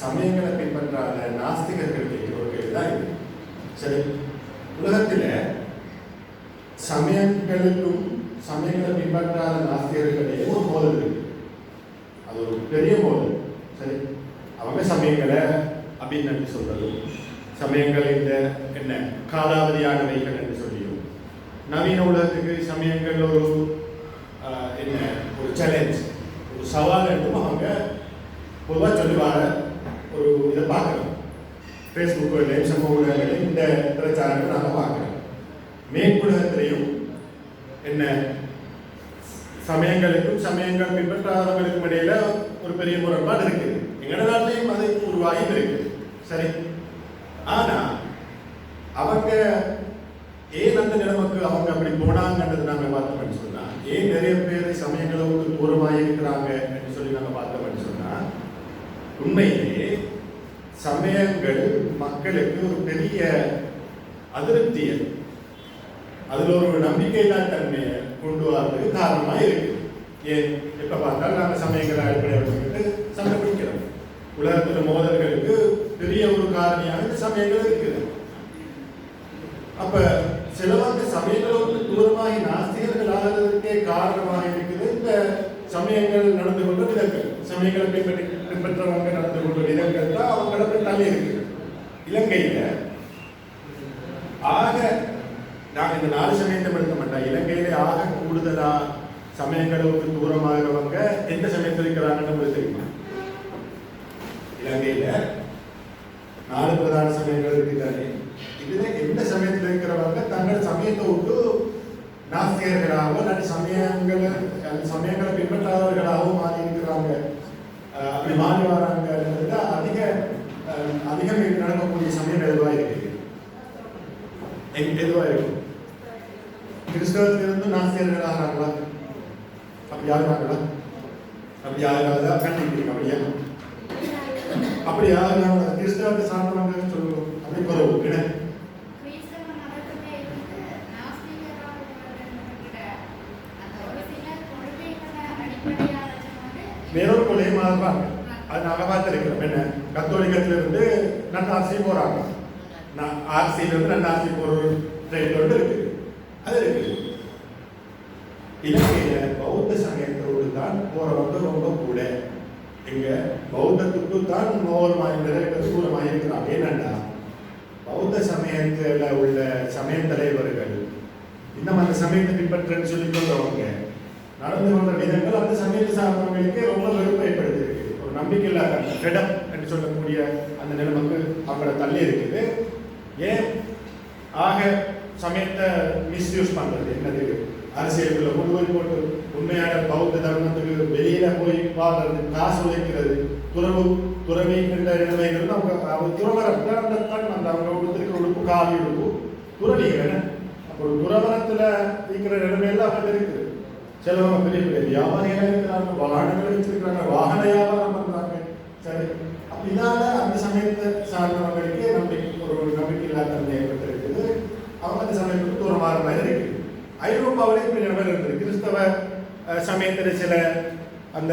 சமயங்களை பின்பற்றாத நாஸ்திகர்கள் கேட்கிற ஒரு கேள்வி தான் இது. சரி உலகத்தில் சமயங்களுக்கும் சமயங்களை பின்பற்றாத நாஸ்திகர்களிடையே ஒரு மோதல் இருக்கு. அது ஒரு பெரிய மோதல். சரி அவங்க சமயங்களை அப்படின்னு சொல்றதும் சமயங்கள் இந்த என்ன காலாவதியானவைகள் என்று சொல்லியும். நவீன உலகத்துக்கு சமயங்கள் ஒரு என்ன ஒரு சேலஞ்ச் ஒரு சவால் என்றும் அவங்க பொதுவாக சொல்லுவாங்க. ஃபேஸ்புக்கிலையும் சமூக ஊடகங்களையும் இந்த பிரச்சாரத்தை நாங்கள் பார்க்குறோம். மேற்குலகத்திலையும் என்ன சமயங்களுக்கும் சமயங்கள் பின்பற்றாதவர்களுக்கும் இடையில ஒரு பெரிய முரண்பாடு இருக்குது எங்கட நாட்டிலையும் அது உருவாகி இருக்கு. சரி. ஆனா அவங்க ஏன் அந்த நிலைமைக்கு அவங்க அப்படி போனாங்கன்றது நாங்க பார்த்தோம்னு சொன்னா ஏன் நிறைய பேர் சமயங்களோடு தூரமாக இருக்கிறாங்க சொல்லி நாங்க பார்த்தோம்னு சொன்னா உண்மையிலே சமயங்கள் மக்களுக்கு ஒரு பெரிய அதிருப்தியை அதுல ஒரு நம்பிக்கையில்லா தன்மையை கொண்டு வரதுக்கு காரணமா இருக்கு ஏன்? எப்ப பார்த்தாலும் நாங்க சமயங்களை அடிப்படையாக வச்சுக்கிட்டு சண்டை பிடிக்கிறோம். உலகத்துல மோதல்களுக்கு பெரிய ஒரு காரணியாக இந்த சமயங்கள் இருக்குது. அப்ப சிலவாக்கு சமயங்களோடு தூரமாகி நாஸ்திகர்கள் ஆகிறதுக்கே காரணமாக இருக்குது. இந்த சமயங்கள் நடந்து கொண்டு விதங்கள் சமயங்களை பின்பற்றி பின்பற்றவங்க நடந்து கொண்ட விதங்கள் தான் அவங்கள போய் தள்ளி இருக்கு. இலங்கையில. ஆக நான் இந்த நாலு சமயத்தை படுத்த மாட்டோம் இலங்கையிலே ஆக கூடுதலா சமயங்களுக்கு தூரமாகிறவங்க எந்த சமயத்தில் இருக்கிறாங்கன்னு உங்களுக்கு தெரியுமா? இலங்கையில நாலு பிரதான சமயங்கள் இருக்குதானே? இதுல எந்த சமயத்தில் இருக்கிறவங்க தங்கள் சமயத்தை விட்டு நாஸ்திகர்களாகவோ நல்ல சமயங்களை சமயங்களை பின்பற்றாதவர்களாகவும் மாறி இருக்கிறாங்க அப்படி மாறி வராங்கிறது அதிக அதிகம் நடக்கக்கூடிய சமயம் எதுவாக இருக்கு? எதுவாக இருக்கும்? கிறிஸ்தவத்திலிருந்து நாஸ்திகர்கள் ஆகிறாங்களா அப்படி ஆகிறாங்களா அப்படி ஆகிறாதா கண்டிப்பீங்க அப்படியா? அப்படி யாரும் கிறிஸ்தவத்தை சார்ந்தவங்க சொல்லுவோம். அப்படி குறவு கிடையாது கிறிஸ்தவ மதத்திலே இருந்து நாஸ்திகராக அந்த ஒரு சில கொள்கைகளை அடிப்படையாக வச்சுக்கொண்டு வேறொரு கொள்கையை மாறுறாங்க அது நாங்க பார்த்துருக்கிறோம் என்ன வடிவத்திலிருந்து நன்னாசி போகிறாங்க நான் ஆர்சியிலிருந்து நன்னாசி போகிற ஒரு ட்ரெயின் ஒன்று இருக்குது அது இருக்குது இலங்கையில் பௌத்த சமயத்தோடு தான் போகிறவங்க ரொம்ப கூட. இங்கே பௌத்தத்துக்கு தான் மோகமாக தூரமாக இருக்கிறாங்க என்னென்னா பௌத்த சமயத்தில் உள்ள சமய தலைவர்கள் இன்னும் அந்த சமயத்தை பின்பற்றன்னு சொல்லி சொல்கிறவங்க நடந்து கொண்ட விதங்கள் அந்த சமயத்தை சார்ந்தவங்களுக்கு ரொம்ப வெறுப்பை ஏற்படுத்தியிருக்கு. ஒரு நம்பிக்கை இல்லாத ஃபெடப் சொல்லக்கூடிய அந்த நிலைமைக்கு அவங்கள தள்ளி இருக்குது. ஏன் ஆக சமயத்தை மிஸ்யூஸ் பண்ணுறது என்னது? அரசியலுக்குள்ள முழுவதும் போட்டு உண்மையான பௌத்த தர்மத்துக்கு வெளியில போய் வாழ்றது காசு உழைக்கிறது துறவு துறவி என்ற நிலைமைகள் அவங்க அவங்க துறவரத்தான் அந்த அவங்க உடுத்திருக்கிற உடுப்பு காலி உடுப்பு துறவிகள் அப்போ ஒரு இருக்கிற நிலைமையெல்லாம் அவங்க இருக்குது. சிலவங்க பெரிய பெரிய வியாபாரிகளாக இருக்கிறாங்க வாகனங்கள் வச்சிருக்கிறாங்க வாகன வியாபாரம் இதால அந்த சமயத்தை சார்ந்தவங்களுக்கு நம்பிக்கை ஒரு ஒரு நம்பிக்கை இல்லாத தன்மை ஏற்பட்டிருக்குது. அவங்க அந்த சமயத்துக்கு தூரமாக மாதிரி இருக்குது ஐரோப்பாவிலே இப்படி நிலைமை இருந்தது கிறிஸ்தவ சமயத்தில் சில அந்த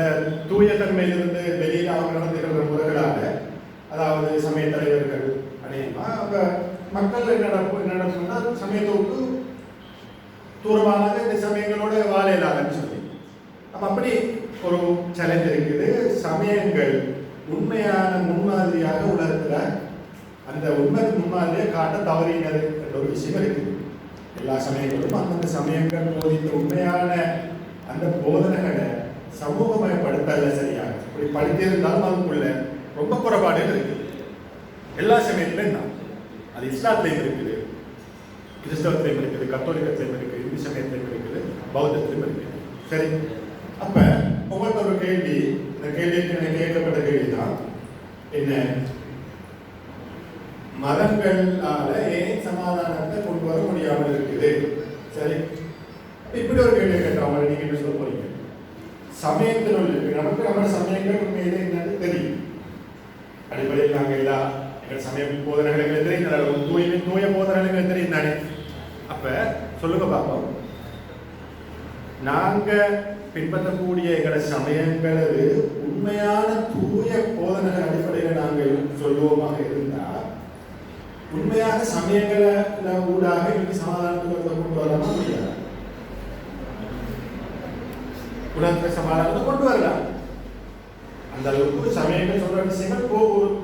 தூய தன்மையிலிருந்து வெளியில் அவங்க நடந்துகிற முறைகளாக அதாவது சமய தலைவர்கள் அநேகமா அவங்க மக்கள் என்ன நடப்பு என்ன நடக்கும்னா சமயத்தை தூரமாக இந்த சமயங்களோட வாழ இல்லாதன்னு சொல்லி. அப்போ அப்படி ஒரு சேலஞ்ச் இருக்குது. சமயங்கள் உண்மையான முன்மாதிரியாக உணர்கிறார். அந்த உண்மை முன்மாதிரியை காட்ட தவறினது என்ற ஒரு விஷயம் இருக்குது எல்லா சமயங்களும் அந்தந்த சமயங்கள் போதித்த உண்மையான அந்த போதனைகளை சமூகமயப்படுத்தல சரியாக இப்படி படித்திருந்தாலும் அதுக்குள்ள ரொம்ப குறைபாடுகள் இருக்குது எல்லா சமயத்திலையும் தான் அது இஸ்லாத்திலையும் இருக்குது. கிறிஸ்தவத்திலையும் இருக்குது கத்தோலிக்கத்திலையும் இருக்குது இந்து சமயத்திலையும் இருக்குது பௌத்தத்திலையும் இருக்குது. சரி அப்போ கேள்வி இந்த கேள்விக்கு எனக்கு கேட்கப்பட்ட கேள்வி தான் என்ன? மதங்களால ஏன் சமாதானத்தை கொண்டு வர முடியாமல் இருக்குது? சரி. இப்படி ஒரு கேள்வி கேட்டவங்க நீங்க என்ன சொல்ல போறீங்க? சமயத்தில் நமக்கு நம்ம சமயங்கள் உண்மையிலே என்னன்னு தெரியும். அடிப்படையில் நாங்கள் எல்லா எங்கள் சமய போதனைகள் எங்களுக்கு தெரியும் தூய்மை தூய போதனைகள் தெரியும் தானே அப்ப சொல்லுங்க பாப்போம். நாங்க பின்பற்றக்கூடிய எங்களோட சமயங்களது உண்மையான தூய போதனைகள் அடிப்படையில் நாங்கள் சொல்லுவோமாக இருந்தால் உண்மையாக சமயங்கள ஊடாக இன்னைக்கு சமாதானத்துக்கு கொண்டு வரலாமா முடியாது? உலகத்துல சமாதானத்தை கொண்டு வரலாம். அந்த அளவுக்கு சமயங்கள் சொல்ற விஷயங்கள்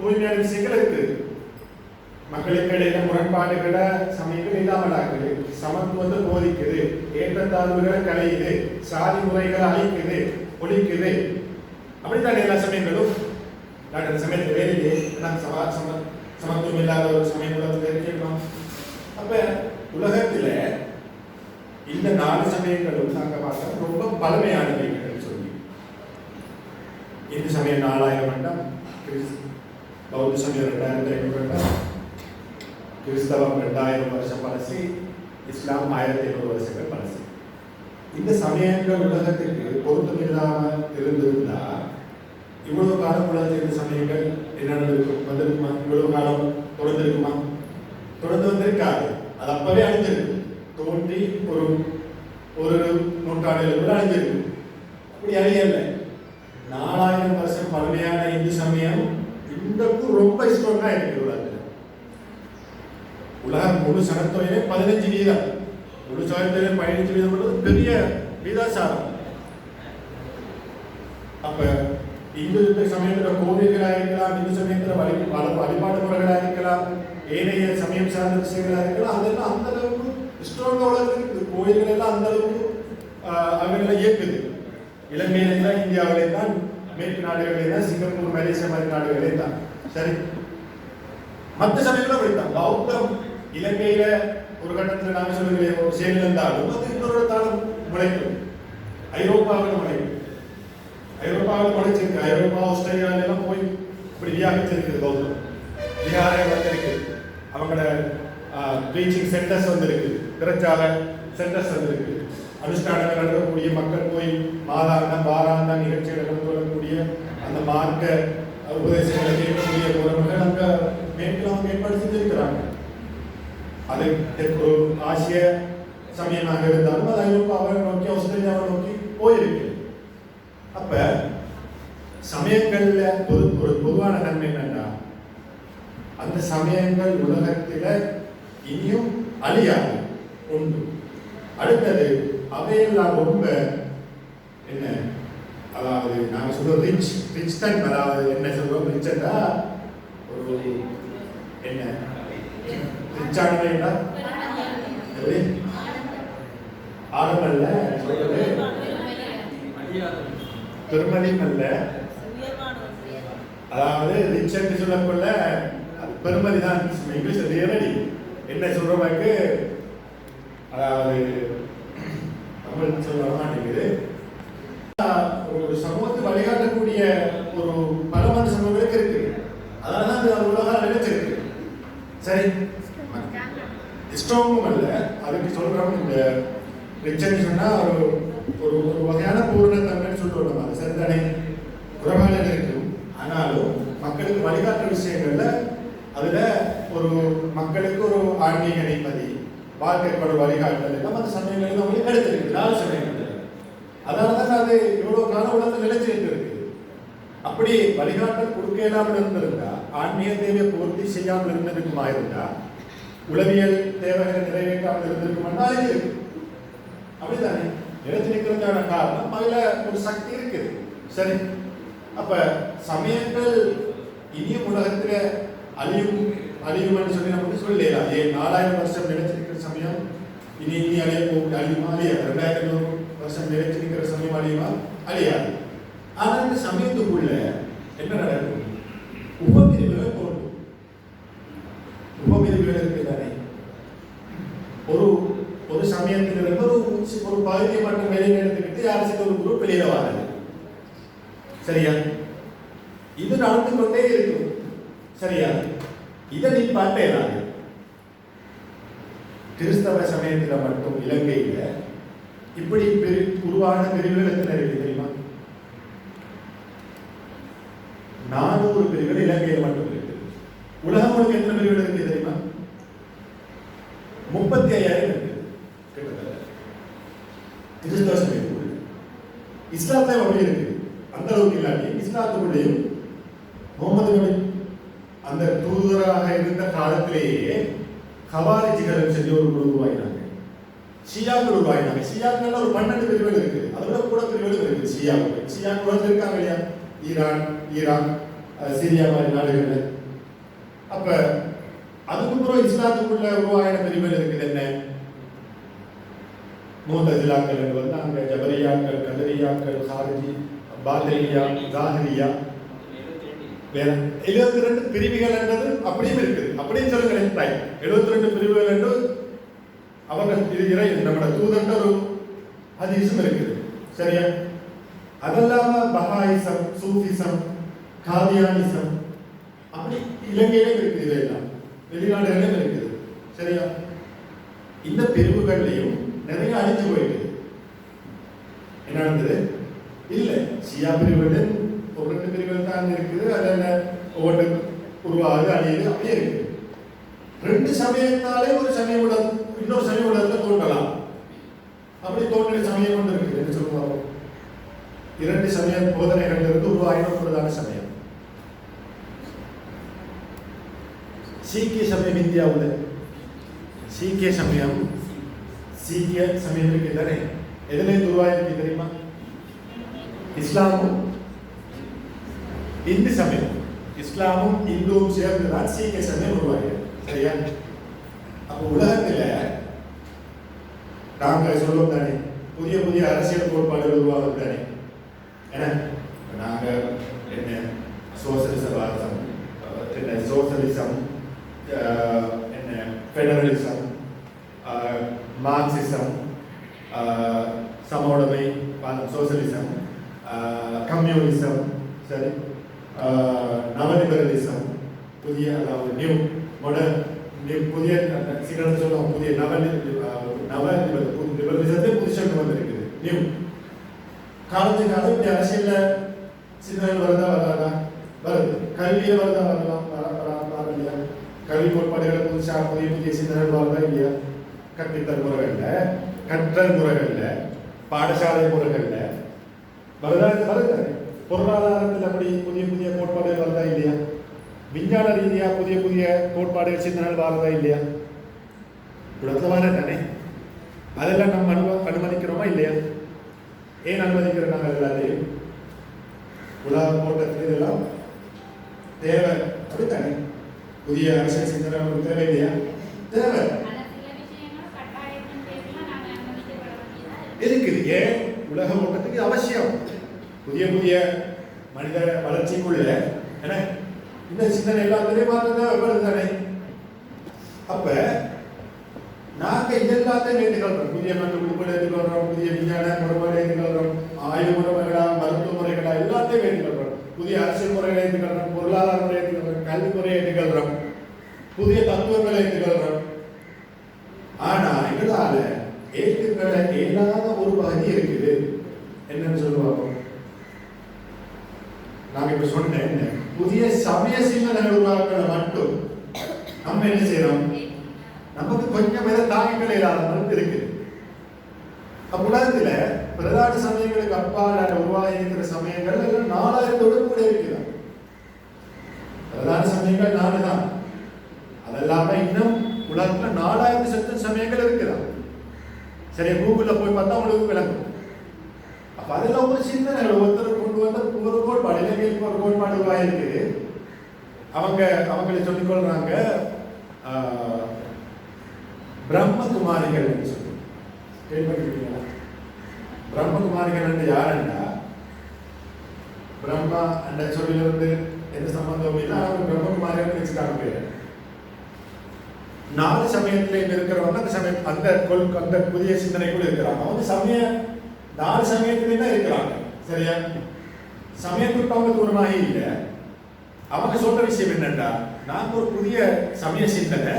தூய்மையான விஷயங்கள் இருக்குது மக்களுக்கிடையில முரண்பாடுகளை சமயங்கள் இல்லாமல் ஆக்குது சமத்துவத்தை போதிக்குது. ஏற்றத்தாழ்வுகளை கலையுது சாதி முறைகளை அழிக்குது. ஒழிக்குது. அப்படித்தான் எல்லா சமயங்களும்? நான் அந்த சமயத்தில் வேலையே நான் சமா சம சமத்துவம் இல்லாத ஒரு சமயம் உலகத்தில் அப்ப உலகத்துல இந்த நாலு சமயங்களும் நாங்கள் பார்த்தா ரொம்ப பழமையானவை சொல்லி. இந்து சமயம் நாலாயிரம் வேண்டாம் பௌத்த சமயம் ரெண்டாயிரத்தி ஐநூறு வேண்டாம் கிறிஸ்தவம் ரெண்டாயிரம் வருஷம் பழசி இஸ்லாம் ஆயிரத்தி ஐநூறு வருஷங்கள் பழசி இந்த சமயங்கள் உலகத்திற்கு பொருத்தம் இல்லாமல் இருந்திருந்தா இவ்வளவு காலம் உலகத்தில் இந்த சமயங்கள் என்ன நடந்திருக்கும் வந்திருக்குமா இவ்வளவு காலம் தொடர்ந்திருக்குமா தொடர்ந்து வந்திருக்காது அது அப்பவே அழிஞ்சிருக்கு தோன்றி ஒரு ஒரு நூற்றாண்டுகள் கூட அழிஞ்சிருக்கு அப்படி அழியல நாலாயிரம் வருஷம் பழமையான இந்து சமயம் இன்றைக்கும் ரொம்ப ஸ்ட்ராங்கா இருக்கு உலகத்தில் ஒரு சனத்தொகையிலே பதினஞ்சு வீதம். ஒரு சனத்தொகையிலே பதினஞ்சு வீதம் பெரிய வீதாசாரம் அப்ப இந்து சமயத்துல கோவில்களா இருக்கலாம் இந்து சமயத்துல வழி பல வழிபாடு முறைகளா இருக்கலாம் ஏனைய சமயம் சார்ந்த விஷயங்களா இருக்கலாம் அதெல்லாம் அந்த அளவுக்கு ஸ்ட்ராங்கா இருக்குது. கோயில்கள் எல்லாம் அந்த அளவுக்கு ஆஹ், இயக்குது. இலங்கையிலே தான் இந்தியாவிலே தான் மேற்கு நாடுகளிலே தான் சிங்கப்பூர் மலேசியா மாதிரி நாடுகளிலே தான் சரி. மற்ற சமயங்களும் அப்படித்தான். பௌத்தம் இலங்கையில ஒரு கட்டத்துல நாம சொல்லுகிறேன் ஒரு செயல் இருந்தாலும் அது இன்னொரு இடத்தாலும் முளைக்கும் ஐரோப்பாவில் முளைக்கும் ஐரோப்பாவில் முளைச்சிருக்கு ஐரோப்பா ஆஸ்திரேலியால எல்லாம் போய் இப்படி வியாபிச்சிருக்குது பௌத்தம் விஹாரங்கள் வந்திருக்கு அவங்களோட ப்ரீச்சிங் சென்டர்ஸ் வந்திருக்கு. பிரச்சார சென்டர்ஸ் வந்திருக்கு. அனுஷ்டானங்கள் நடக்கக்கூடிய மக்கள் போய் மாதாந்தம் வாராந்தம் நிகழ்ச்சிகள் நடத்தக்கூடிய அந்த மார்க்க உபதேசங்களை கேட்கக்கூடிய உறவுகள் அங்கே மேற்கில் அவங்க இருக்கிறாங்க அது தெற்கு ஆசிய சமயமாக இருந்தாலும் அது ஐரோப்பாவை நோக்கி ஆஸ்திரேலியாவை நோக்கி போயிருக்கு அப்ப சமயங்கள்ல ஒரு ஒரு பொதுவான நன்மை என்னன்னா அந்த சமயங்கள் உலகத்தில இனியும் அழியாது உண்டு அடுத்தது அவையெல்லாம் ரொம்ப என்ன அதாவது நாங்க சொல்றோம் ரிச் ரிச் தன் அதாவது என்ன சொல்றோம் ரிச்சா ஒரு என்ன ரிச்சானவைன்னா எப்படி? ஆடமல்ல சொல்றது பெருமதியும் அல்ல அதாவது ரிச்சர்னு சொல்லக்குள்ள அது பெருமதி தான் இங்கிலீஷ் நேரடி என்ன சொல்றவங்க அதாவது தமிழ் சொல்ல வர மாட்டேங்குது ஒரு சமூகத்தை வழிகாட்டக்கூடிய ஒரு பலமான சமூகங்களுக்கு இருக்கு அதனால தான் அது உலகம் நினைச்சிருக்கு சரி. இஷ்டமும் அல்ல அதுக்கு சொல்கிறவங்க இந்த ரிச்சர்னு சொன்னால் ஒரு ஒரு ஒரு வகையான பூரணத்தன்மைன்னு சொல்றோம் நம்ம அது சரிதானே குறைபாடுகள் இருக்கும் ஆனாலும் மக்களுக்கு வழிகாட்டுற விஷயங்கள்ல அதுல ஒரு மக்களுக்கு ஒரு ஆன்மீக நிம்மதி வாழ்க்கைக்கு வழிகாட்டுதல் எல்லாம் அந்த சமயங்களில் அவங்களுக்கு கிடைச்சிருக்கு நாலு சமயங்கள் அதனால தான் அது இவ்வளோ கால உலகத்தில் நிலைச்சிட்டு இருக்கு அப்படி வழிகாட்டல் கொடுக்க இல்லாமல் இருந்திருந்தா ஆன்மீக தேவையை பூர்த்தி செய்யாமல் இருந்திருக்குமா இருந்தா உளவியல் தேவைகளை நிறைவேற்றாமல் இருந்திருக்குமா இருக்கு அப்படிதானே நிலைச்சு நிற்கிறதுக்கான காரணம் அதில் ஒரு சக்தி இருக்குது. சரி. அப்ப சமயங்கள் இனியும் உலகத்துல அழியும் அழியும்னு சொல்லி நம்ம சொல்லலாம் ஏன் நாலாயிரம் வருஷம் நினைச்சிருக்கிற சமயம் இனி இனி அழிய போகுது அழியுமா அழியாது. ரெண்டாயிரத்தி ஐநூறு வருஷம் நிலைச்சிருக்கிற சமயம் அழியுமா அழியாது. ஆனால் இந்த சமயத்துக்குள்ள என்ன நடக்கும்? உபபிரிவுகள் தோன்றும். உபபிரிவுகள் இருக்கு. ஒரு ஒரு சமயத்திலிருந்து ஒரு ஒரு பகுதியை மட்டும் வெளியே எடுத்துக்கிட்டு அரசுக்கு ஒரு குரூப் வெளியில வராது சரியா? இது நடந்து கொண்டே இருக்கும். சரியா? இதை நீ பார்த்தேனாது கிறிஸ்தவ சமயத்தில் மட்டும் இலங்கையில் இப்படி பிரி உருவான பிரிவுகள் எத்தனை இருக்கு தெரியுமா? நானூறு பிரிவுகள் இலங்கையில் மட்டும் இருக்கு. உலகம் முழுக்க எத்தனை பிரிவுகள் இருக்கு தெரியுமா? முப்பத்தி ஐயாயிரம் கிட்டத்தட்ட. கிறிஸ்தவ சமயத்துக்குள்ள இஸ்லாத்துல அப்படி இருக்கு. அந்த அளவுக்கு இல்லாட்டி இஸ்லாத்துக்குள்ளேயும் முகமது நபி அந்த தூதராக இருந்த காலத்திலேயே கவாரிஜிகள் செஞ்சு ஒரு குழு உருவாயினாங்க ஷியாக்கள் உருவாயினாங்க ஷியாக்கள் ஒரு பன்னெண்டு பிரிவுகள் இருக்கு. அதோட கூட பிரிவுகள் இருக்கு. ஷியாக்கள். சியாங் வந்து இருக்காங்க இல்லையா? ஈரான் ஈரான் சிரியா மாதிரி நாடுகள்ல. அப்ப அதுக்கப்புறம் இஸ்லாத்துக்குள்ள உருவாயின பிரிவுகள் இருக்குது என்ன? மூத்தஜிலாக்கள் என்று வந்தாங்க ஜபரியாக்கள் கதரியாக்கள் ஹாரிஜி பாதரியா ஜாஹரியா. வேற எழுபத்தி ரெண்டு பிரிவுகள் என்றது அப்படியும் இருக்குது. அப்படியும் சொல்லுங்களேன் தாய். எழுபத்தி ரெண்டு பிரிவுகள் என்று அவங்க இது இறை நம்மளோட தூதர்ன்ற ஒரு ஹதீஸும் இருக்குது. சரியா? அதல்லாம பஹாயிசம் சூஃபிசம் காதியானிசம் அப்படி இலங்கையிலும் இருக்குது இதெல்லாம். வெளிநாடுகளிலும் இருக்குது சரியா? இந்த பிரிவுகள்லையும் நிறைய அழிஞ்சு போயிட்டு. என்ன நடந்தது? இல்ல சியா பிரிவுகள் ஒரு ரெண்டு பிரிவுகள் தான் இருக்குது. அதில் ஒவ்வொன்று உருவாகுது அழியுது அப்படியே இருக்கு ரெண்டு சமயத்தாலே ஒரு சமயம் உலக இன்னொரு சமய உலகத்துல தோன்றலாம். அப்படி தோன்றிய சமயம் ஒன்று இருக்கு என்று சொல்லுவாங்க? இரண்டு சமய போதனைகள் இருந்து உருவாகின ஒன்றுதான சமயம். சீக்கிய சமயம் இந்தியாவில் சீக்கிய சமயம் சீக்கிய சமயம் இருக்கு தானே எதுல இருந்து உருவாயிருக்கு தெரியுமா இஸ்லாமும் இந்து சமயம் இஸ்லாமும் இந்துவும் சேர்ந்து தான் சீக்கிய சமயம் உருவாகிறது சரியா அப்ப உலகத்துல நாங்க சொல்லுவோம் தானே புதிய புதிய அரசியல் கோட்பாடுகள் உருவாகும் தானே என்ன இப்ப நாங்க என்ன சோசலிசவாதம் என்ன சோசலிசம் அஹ், என்ன ஃபெடரலிசம் அஹ், மார்க்சிசம் அஹ், சமோடமை வாதம் சோசலிசம் அஹ், கம்யூனிசம் சரி அஹ், நவலிபரலிசம் புதிய அதாவது நியூ மாடர்ன் நியூ புதிய சிங்களத்தில் புதிய நவ நவ லிபரலிசத்தை புதுசாக வந்திருக்குது. நியூ. காலத்துக்கு காலம் இப்படி அரசியல்ல சிந்தனைகள் வருதா வராதா? வருது. கல்வியை வருதா வரலாம்? வரலாம் இல்லையா கல்வி கோட்பாடுகளை புதுசாக புதிய புதிய சிந்தனைகள் வருதா இல்லையா? கற்பித்தல் முறைகள்ல கற்றல் முறைகள்ல பாடசாலை முறைகள்ல. வருதா வருது? பொருளாதாரத்தில் அப்படி புதிய புதிய கோட்பாடுகள் வருதா இல்லையா? விஞ்ஞான ரீதியாக புதிய புதிய கோட்பாடுகள் சிந்தனைகள் வருதா இல்லையா? உலகமான தானே அதெல்லாம் நம்ம அனும அனுமதிக்கிறோமா இல்லையா? ஏன் அனுமதிக்கிறோம் நாங்கள் எல்லாத்தையும் உலக போட்டத்தில் இதெல்லாம் தேவை. அப்படித்தானே? புதிய அரசியல் சிந்தனை நமக்கு தேவை இல்லையா? தேவை. ஆனா இருக்குது ஏன் உலக ஓட்டத்துக்கு அவசியம்? புதிய புதிய மனித வளர்ச்சிக்குள்ள என்ன? இந்த சிந்தனை எல்லாத்திலையும் மாற்றம் வருது தானே? அப்ப நாங்கள் இது எல்லாத்தையும் ஏற்றுக்கொள்றோம் புதிய கண்டுபிடிப்புகள் ஏற்றுக்கொள்றோம் புதிய விஞ்ஞான முறைகளை ஏற்றுக்கொள்றோம் ஆய்வு முறைகளா மருத்துவ முறைகளா எல்லாத்தையும் ஏற்றுக்கொள்றோம் புதிய அரசியல் முறைகளை ஏற்றுக்கொள்றோம் பொருளாதார முறை ஏற்றுக்கொள்றோம் கல்வி முறையை ஏற்றுக்கொள்றோம் புதிய தத்துவங்களை ஏற்றுக்கொள்றோம் ஆனா இதனால ஏற்றுக்கொள்ள இல்லாத ஒரு பகுதி இருக்குது. என்னன்னு சொல்லுவாங்க நாங்க இப்ப சொன்னேன் புதிய சமய சிந்தனைகள் உருவாக்களை மட்டும் நம்ம என்ன செய்யறோம்? நமக்கு கொஞ்சம் வித தாங்கிக்கொள்ள இல்லாத அளவுக்கு இருக்குது அப்ப பிரதான சமயங்களுக்கு அப்பால் உருவாகி இருக்கிற சமயங்கள் எல்லாம் நாலாயிரத்தோடு கூட இருக்கிறார் பிரதான சமயங்கள் நாலு தான். அதெல்லாம இன்னும் உலகத்துல நாலாயிரத்து சத்து சமயங்கள் இருக்கிறார் சரி கூகுள்ல போய் பார்த்தா உங்களுக்கு விளங்கும். அப்ப அதெல்லாம் ஒரு சிந்தனை ஒருத்தர் கொண்டு வந்த ஒரு கோட்பாடு இலங்கைக்கு ஒரு கோட்பாடு உருவாகிருக்கு அவங்க அவங்களை சொல்லிக்கொள்றாங்க ஆஹ், பிரம்மகுமாரிகள் கேள்விப்பட்டிருக்கீங்களா? பிரம்மகுமாரிகள் என்று யாருன்னா பிரம்மா அந்த சொல்லிலிருந்து எந்த சம்பந்தம் அப்படின்னா அவங்க பிரம்மகுமாரிகள் வச்சுட்டாங்க பேரு. நாலு சமயத்துல இங்க இருக்கிறவங்க அந்த சமயம் அந்த கொள் அந்த புதிய சிந்தனைக்குள்ள இருக்கிறாங்க அவங்க சமய நாலு சமயத்துல தான் இருக்கிறாங்க சரியா? சமயத்துக்கு அவங்க தூரமாக இல்லை. அவங்க சொல்ற விஷயம் என்னன்னா நாங்க ஒரு புதிய சமய சிந்தனை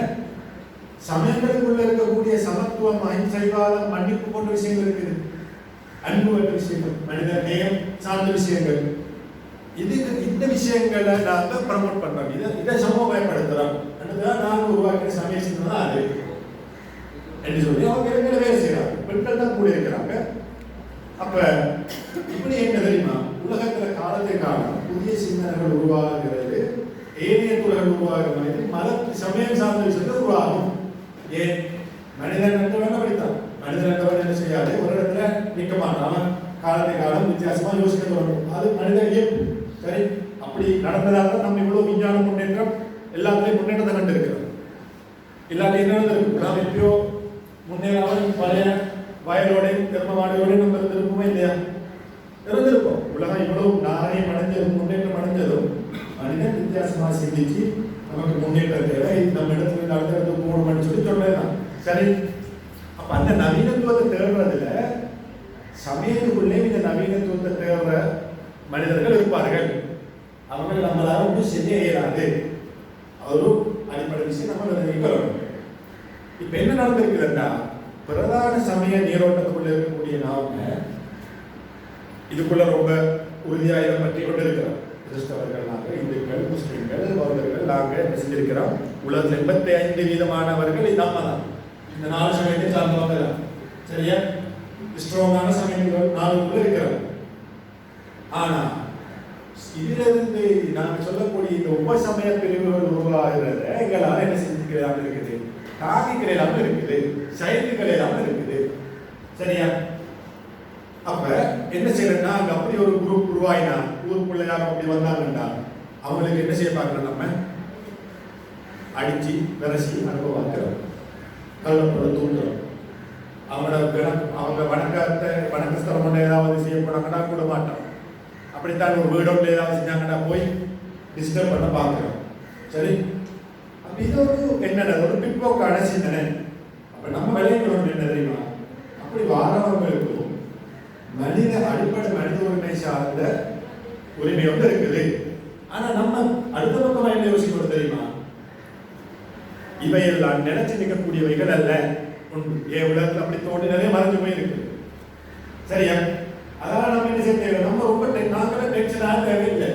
சமயங்களுக்குள்ள இருக்கக்கூடிய சமத்துவம் அஹிம்சைவாதம் மன்னிப்பு போன்ற விஷயங்கள் இருக்குது. அன்பு என்ற விஷயங்கள் மனித நேயம் சார்ந்த விஷயங்கள். இது இந்த விஷயங்களை நாங்கள் ப்ரமோட் பண்றோம். இதை இதை சமூகமயப்படுத்துறோம் அதுதான் நாங்கள் உருவாக்கிற சமய சிந்தனை தான் அது. என்று சொல்லி அவங்க இடத்துல வேலை செய்கிறாங்க பெண்கள் தான் கூட இருக்கிறாங்க. அப்ப இப்படி என்ன தெரியுமா? உலகத்துல காலத்தை காலம் புதிய சிந்தனைகள் உருவாகிறது. ஏனைய துறைகள் உருவாகிறது மத சமயம் சார்ந்த விஷயங்கள் உருவாகும். ஏன்? மனிதன் என்றவன் அப்படித்தான். மனிதன் என்றவன் என்ன செய்யாது? ஒரு இடத்துல நிற்க மாட்டான். காலத்தை காலம் வித்தியாசமா யோசிக்க தொடங்கும். அது மனித இயல்பு. சரி அப்படி நடந்ததால் தான் நம்ம இவ்வளவு விஞ்ஞான முன்னேற்றம் எல்லாத்துலயும் முன்னேற்றத்தை கண்டிருக்கிறோம். இல்லாட்டி என்ன நடந்திருக்கும்? நாம் எப்பயோ முன்னேறாமல் பழைய வயலோடையும் திரும்ப திருமமாடியோடையும் நம்ம இருந்திருப்போமே இல்லையா? இருந்திருப்போம். உலகம் இவ்வளவு நாணயம் அடைஞ்சதும் முன்னேற்றம் அடைஞ்சதும் மனிதன் வித்தியாசமாக சிந்திச்சு நமக்கு முன்னேற்றம் தேவை. இது நம்ம இடத்துல இந்த அடுத்த இடத்துக்கு போகணும்னு சொல்லி சொல்றதுதான் சரி. அப்ப அந்த நவீனத்துவத்தை தேடுறதுல சமயத்துக்குள்ளே இந்த நவீனத்துவத்தை தேடுற மனிதர்கள் இருப்பார்கள். அவங்க நம்மளால ஒன்றும் செய்ய இயலாது அது ஒரு அடிப்படை விஷயம் நம்ம நினைக்கிறோம் இப்ப என்ன நடந்திருக்குதுன்னா பிரதான சமய நீரோட்டத்துக்குள்ள இருக்கக்கூடிய நாம இதுக்குள்ள ரொம்ப உறுதியாக இதை பற்றி கொண்டு இருக்கிறோம் கிறிஸ்தவர்கள் நாங்கள் இந்துக்கள் முஸ்லீம்கள் பௌத்தர்கள் நாங்கள் என்ன செஞ்சிருக்கிறோம் உலகத்தில் எண்பத்தி ஐந்து வீதமானவர்கள் இது தான் இந்த நாலு சமயத்தை சார்ந்தவங்க தான் சரியா? ஸ்ட்ராங்கான சமயங்கள் நாலு இருக்கிறோம் ஆனா இதிலிருந்து நாங்கள் சொல்லக்கூடிய இந்த உபசமய பிரிவுகள் உருவாகிறத எங்களால் என்ன செஞ்சுக்கலாம் இருக்குது? தாங்கிக்கலாம் இருக்குது செயல்கள் இருக்குது. சரியா? அப்ப என்ன செய்யறேன்னா அங்க அப்படி ஒரு குரூப் உருவாயினா ஊருக்குள்ள யாரும் அப்படி வந்தாங்கன்னா அவங்களுக்கு என்ன செய்ய பார்க்கணும் நம்ம? அடிச்சு விரசி அனுபவாக்கிறோம் கள்ளப்பட தூண்டுறோம். அவங்களோட கண- அவங்க வணக்கத்தை வணக்கஸ்தலம் ஒன்று ஏதாவது செய்ய போனாங்கன்னா கூட மாட்டோம். அப்படித்தான் ஒரு வீடோட ஏதாவது செஞ்சாங்கன்னா போய் டிஸ்டர்ப் பண்ண பார்க்குறோம். சரி? அப்படி இது ஒரு என்னென்ன ஒரு பிற்போக்கான சிந்தனை. அப்போ நம்ம விளையாடணும் என்ன தெரியுமா? அப்படி வாரவங்களுக்கும் மனித அடிப்படை மனித உரிமை சார்ந்த உரிமை வந்து இருக்குது. ஆனா நம்ம அடுத்த பக்கமா என்ன யோசிக்கணும் தெரியுமா? இவையெல்லாம் நினைச்சு நிற்கக்கூடியவைகள் அல்ல. உண்டு ஏன் உலகத்தில் அப்படி தோண்டி நிறைய மறைஞ்சு போயிருக்கு. சரியா? அதான் நம்ம என்ன செய்ய தேவை நம்ம ரொம்ப நாங்களே டென்ஷனாக தேவையில்லை.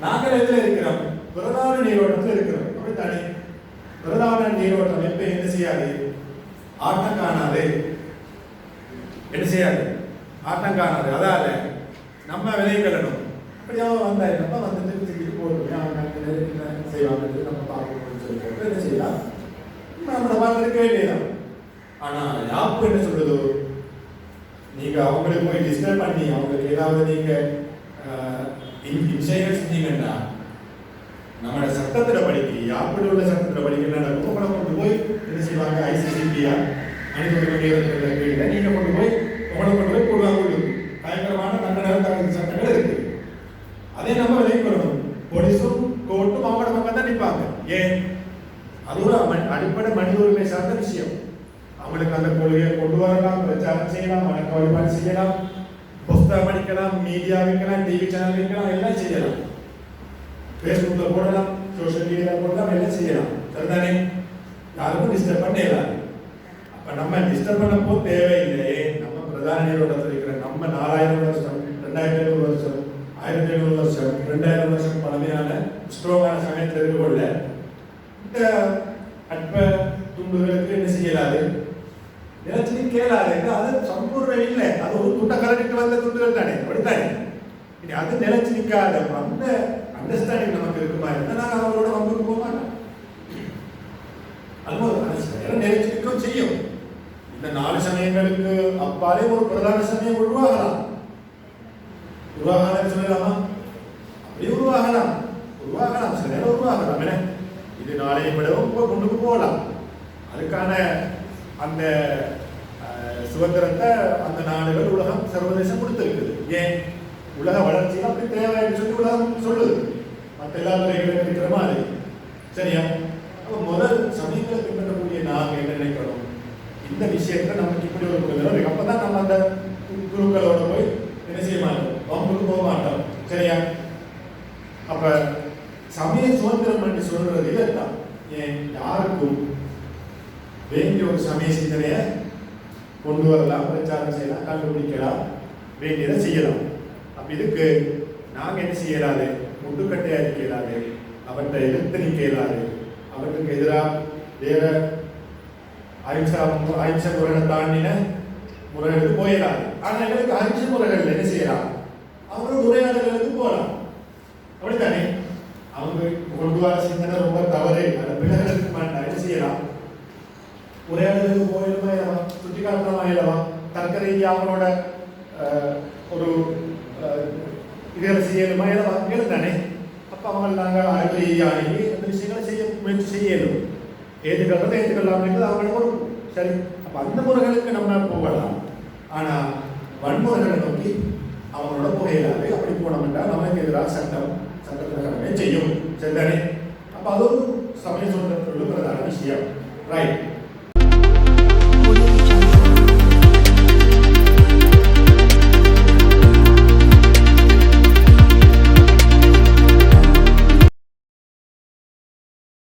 நாங்கள் எதுல இருக்கிறோம்? பிரதான நீரோட்டத்தில் இருக்கிறோம். அப்படித்தானே? பிரதான நீரோட்டம் எப்ப என்ன செய்யாது? ஆட்டம் காணாது என்ன செய்யாது? ஆட்டம் காணாது. அதால நம்ம விளைவிக்கணும் அப்படியா வந்தாய் நம்ம வந்துட்டு செஞ்சுட்டு போடுவோம் அவங்க என்ன செய்வாங்க? நம்ம பார்க்கணும்னு சொல்லிட்டு என்ன செய்யலாம் நம்மளை பார்த்து இருக்க வேண்டியதான் ஆனால் யாப்பு என்ன சொல்றது நீங்கள் அவங்களுக்கு போய் டிஸ்டர்ப் பண்ணி அவங்களுக்கு ஏதாவது நீங்கள் ஆஹ், இம்சைகள் செஞ்சீங்கன்னா நம்மளோட சட்டத்தில் படிக்க யாப்பில் உள்ள சட்டத்தில் படிக்க என்ன நடக்கும் உங்களை கொண்டு போய் என்ன செய்வாங்க? ஐசிசிபியா மனித உரிமை கீழே நீங்க கொண்டு போய் எவ்வளவு பண்ணுறது போடுவாங்க. உள்ளுக்கு. பயங்கரமான தண்டனை தகுந்த சட்டங்கள் இருக்கு. அதே நம்ம விளைவிக்கணும் போலீஸும் கோர்ட்டும் அவங்களோட பக்கம் தான் நிற்பாங்க. ஏன்? அது ஒரு அடிப்படை மனித உரிமை சார்ந்த விஷயம். அவங்களுக்கு அந்த கொள்கையை கொண்டு வரலாம் பிரச்சாரம் செய்யலாம் வணக்க வழிபாடு செய்யலாம். புஸ்தகம் படிக்கலாம் மீடியா வைக்கலாம் டிவி சேனல் வைக்கலாம் எல்லாம் செய்யலாம். ஃபேஸ்புக்ல போடலாம் சோஷியல் மீடியால போடலாம் எல்லாம் செய்யலாம். சரிதானே? யாருக்கும் டிஸ்டர்ப் பண்ணலாம் அப்ப நம்ம டிஸ்டர்ப் பண்ண போ தேவையில்லையே. பிரதான நீரோட்டத்தில் இருக்கிற நம்ம நாலாயிரம் வருஷம் ரெண்டாயிரத்தி ஐநூறு வருஷம் ஆயிரத்தி ஐநூறு வருஷம் ரெண்டாயிரம் வருஷம் பழமையான ஸ்ட்ரோங்கான சமயத்தில் இருந்து கொள்ள இந்த அற்ப துண்டுகளுக்கு என்ன செய்யலாது? நிலத்தினி கேளாது. அது சம்பூர்ணம் இல்லை. அது ஒரு துண்டை கலக்கிட்டு வந்த துண்டுகள் தானே. அப்படித்தானே? இனி அது நிலைச்சு நிற்காத அந்த அண்டர்ஸ்டாண்டிங் நமக்கு இருக்குமா? இருந்தா நாங்கள் அவங்களோட வம்புக்கு போக மாட்டோம் அதுவும் அது சில நேரம் நிலைச்சு நிற்கவும் செய்யும் இந்த நாலு சமயங்களுக்கு அப்பாலே ஒரு பிரதான சமயம் உருவாகலாம். உருவாகலாம் சொல்லலாமா? அப்படி உருவாகலாம். உருவாகலாம். சில நேரம் உருவாகலாம் என்ன? இது நாளைய விடவும் கொண்டு போகலாம். அதுக்கான அந்த சுதந்திரத்தை அந்த நாடுகள் உலகம் சர்வதேசம் கொடுத்திருக்குது. ஏன்? உலக வளர்ச்சி அப்படி தேவைன்னு சொல்லி உலகம் சொல்லுது. மற்ற எல்லா துறைகளும் இருக்கிற மாதிரி. சரியா? அப்போ முதல் சமயங்களை பின்பற்றக்கூடிய நாங்கள் என்ன நினைக்கிறோம்? இந்த விஷயத்துல நமக்கு இப்படி ஒரு புரிதல் இருக்கு. அப்பதான் நம்ம அந்த குழுக்களோட போய் என்ன செய்ய மாட்டோம்? வம்புக்கு போக மாட்டோம். சரியா? அப்ப சமய சுதந்திரம் என்று சொல்றது இதுதான் ஏன்? யாருக்கும் வேண்டிய ஒரு சமய சிந்தனையை கொண்டு வரலாம் பிரச்சாரம் செய்யலாம் கண்டுபிடிக்கலாம் வேண்டியதை செய்யலாம். அப்ப இதுக்கு நாங்கள் என்ன செய்யலாது முட்டுக்கட்டை அடிக்க அவற்றை எதிர்த்து நிற்க இயலாது. அவற்றுக்கு எதிராக வேற அஹிம்சா அஹிம்சை முறைகளை தாண்டின முறைகளுக்கு போயிடாது ஆனால் எங்களுக்கு அஹிம்சை முறைகள் என்ன செய்யலாம்? அவங்களோட உரையாடல்களுக்கு போகலாம். அப்படித்தானே? அவங்க கொண்டு வர சிந்தனை ரொம்ப தவறு. அந்த பிள்ளைகளுக்கு மாட்டா. என்ன செய்யலாம்? உரையாடலுக்கு போயிடுமா இல்லவா? சுட்டி காட்டணுமா இல்லவா? தர்க்க ரீதியாக அவங்களோட ஒரு அஹ், இதுகளை செய்யணுமா இல்லவா? தானே? அப்போ அவங்க நாங்கள் அறிவு ரீதியாக அந்த விஷயங்களை செய்ய முயற்சி செய்யணும். ஏற்றுக்கிறது ஏற்றுக்கொள்ளாமல் அவங்களோட ஒரு சரி அப்போ அந்த முறைகளுக்கு நம்ம போகலாம். ஆனால் வன்முறைகளை நோக்கி அவங்களோட புகையிலாது அப்படி போனோம்னா நமக்கு எதிராக சட்டம் சட்டத்தில் செய்யும். சரிதானே? அப்போ அது ஒரு சமய சொல்றதுக்குள்ள பிரதான விஷயம். ரைட்